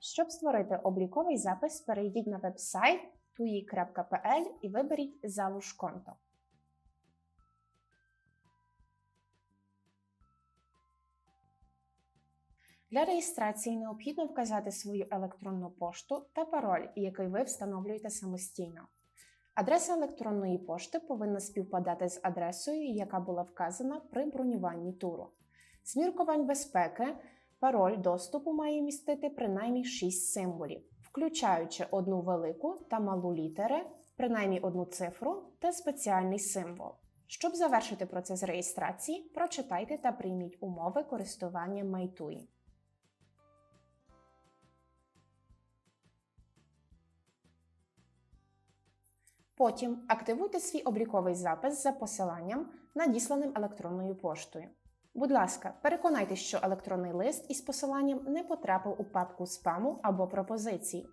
Щоб створити обліковий запис, перейдіть на веб-сайт tui.pl і виберіть залуж конто. Для реєстрації необхідно вказати свою електронну пошту та пароль, який ви встановлюєте самостійно. Адреса електронної пошти повинна співпадати з адресою, яка була вказана при бронюванні туру. З міркувань безпеки пароль доступу має містити принаймні 6 символів, включаючи одну велику та малу літери, принаймні одну цифру та спеціальний символ. Щоб завершити процес реєстрації, прочитайте та прийміть умови користування MyTui. Потім активуйте свій обліковий запис за посиланням, надісланим електронною поштою. Будь ласка, переконайтеся, що електронний лист із посиланням не потрапив у папку спаму або пропозиції.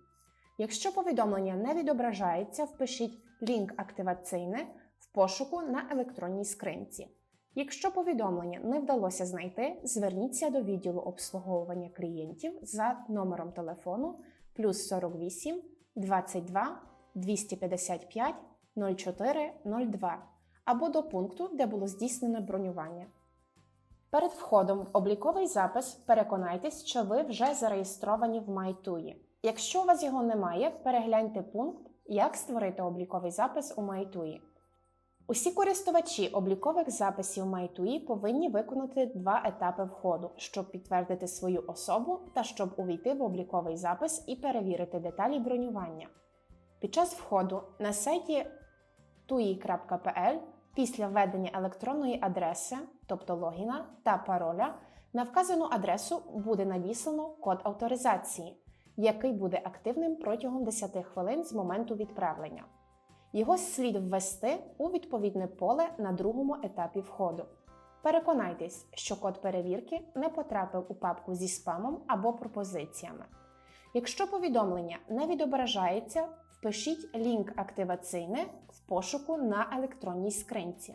Якщо повідомлення не відображається, впишіть лінк активаційне в пошуку на електронній скринці. Якщо повідомлення не вдалося знайти, зверніться до відділу обслуговування клієнтів за номером телефону плюс 48 22 255 04 02 або до пункту, де було здійснено бронювання. Перед входом в обліковий запис переконайтесь, що ви вже зареєстровані в MyTui. Якщо у вас його немає, перегляньте пункт Як створити обліковий запис у MyTui. Усі користувачі облікових записів MyTui повинні виконати два етапи входу, щоб підтвердити свою особу та щоб увійти в обліковий запис і перевірити деталі бронювання. Під час входу на сайті tui.pl після введення електронної адреси, тобто логіна та пароля, на вказану адресу буде надіслано код авторизації, який буде активним протягом 10 хвилин з моменту відправлення. Його слід ввести у відповідне поле на другому етапі входу. Переконайтесь, що код перевірки не потрапив у папку зі спамом або пропозиціями. Якщо повідомлення не відображається, впишіть лінк активаційне в пошуку на електронній скринці.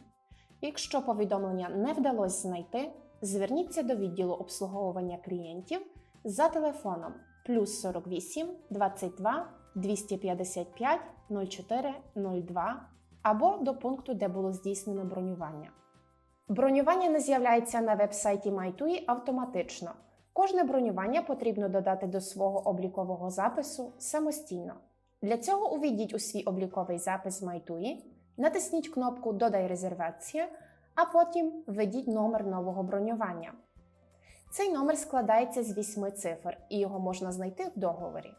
Якщо повідомлення не вдалося знайти, зверніться до відділу обслуговування клієнтів за телефоном плюс 48 22 255 04 02 або до пункту, де було здійснено бронювання. Бронювання не з'являється на веб-сайті MyTui автоматично. Кожне бронювання потрібно додати до свого облікового запису самостійно. Для цього увійдіть у свій обліковий запис MyTui, натисніть кнопку Додай резервація, а потім введіть номер нового бронювання. Цей номер складається з 8 цифр і його можна знайти в договорі.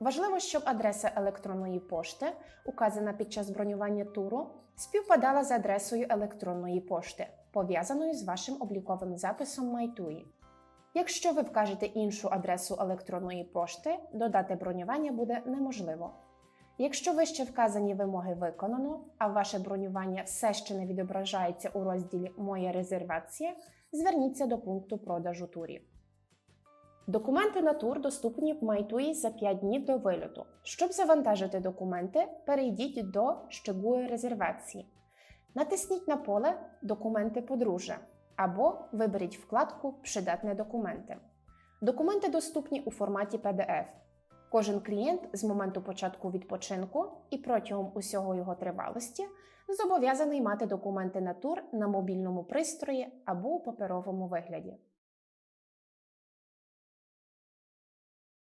Важливо, щоб адреса електронної пошти, указана під час бронювання туру, співпадала з адресою електронної пошти, пов'язаною з вашим обліковим записом MyTui. Якщо ви вкажете іншу адресу електронної пошти, додати бронювання буде неможливо. Якщо вище вказані вимоги виконано, а ваше бронювання все ще не відображається у розділі Моя резервація, зверніться до пункту продажу турів. Документи на тур доступні в MyTui за 5 днів до вильоту. Щоб завантажити документи, перейдіть до щегує резервації. Натисніть на поле Документи подружжя або виберіть вкладку Придатні документи. Документи доступні у форматі PDF. Кожен клієнт з моменту початку відпочинку і протягом усього його тривалості зобов'язаний мати документи на тур на мобільному пристрої або у паперовому вигляді.